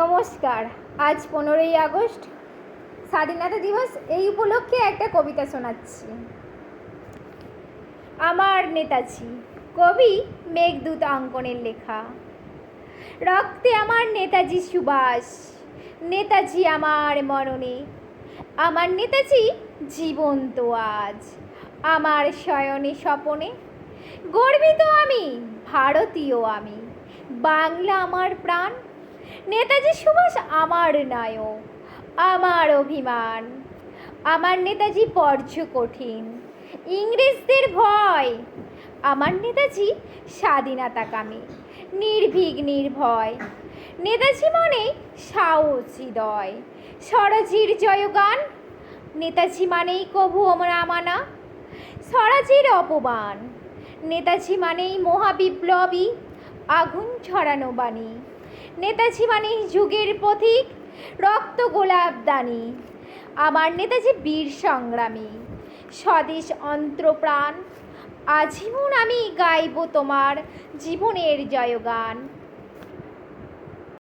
নমস্কার। আজ পনেরোই আগস্ট, স্বাধীনতা দিবস, এই উপলক্ষে একটা কবিতা শোনাচ্ছি। আমার নেতাজি, কবি মেঘদূত অঙ্কনের লেখা। রক্তে আমার নেতাজি সুভাষ নেতাজি আমার মরণে। আমার নেতাজি জীবন্ত আজ, আমার শয়নে স্বপনে। গর্বিত আমি, ভারতীয় আমি, বাংলা আমার প্রাণ। নেতাজি সুভাষ আমার নায়ক, আমার অভিমান। আমার নেতাজি পর্য কঠিন। ইংরেজদের ভয়। আমার নেতাজি স্বাধীনতাকামী, নির্ভীক, নির্ভয়। নেতাজি মানে সাহস হৃদয় স্বরাজির জয়গান। নেতাজি মানেই কভু আমরা মানা, স্বরাজের অপমান। নেতাজি মানেই মহাবিপ্লবী, আগুন ছড়ানো বাণী। নেতাজি মানে যুগের পথিক রক্ত গোলাপ দানি। আমার নেতাজি বীর সংগ্রামী। স্বদেশ অন্ত্রপ্রাণ, আজীবন আমি গাইব তোমার জীবনের জয়গান।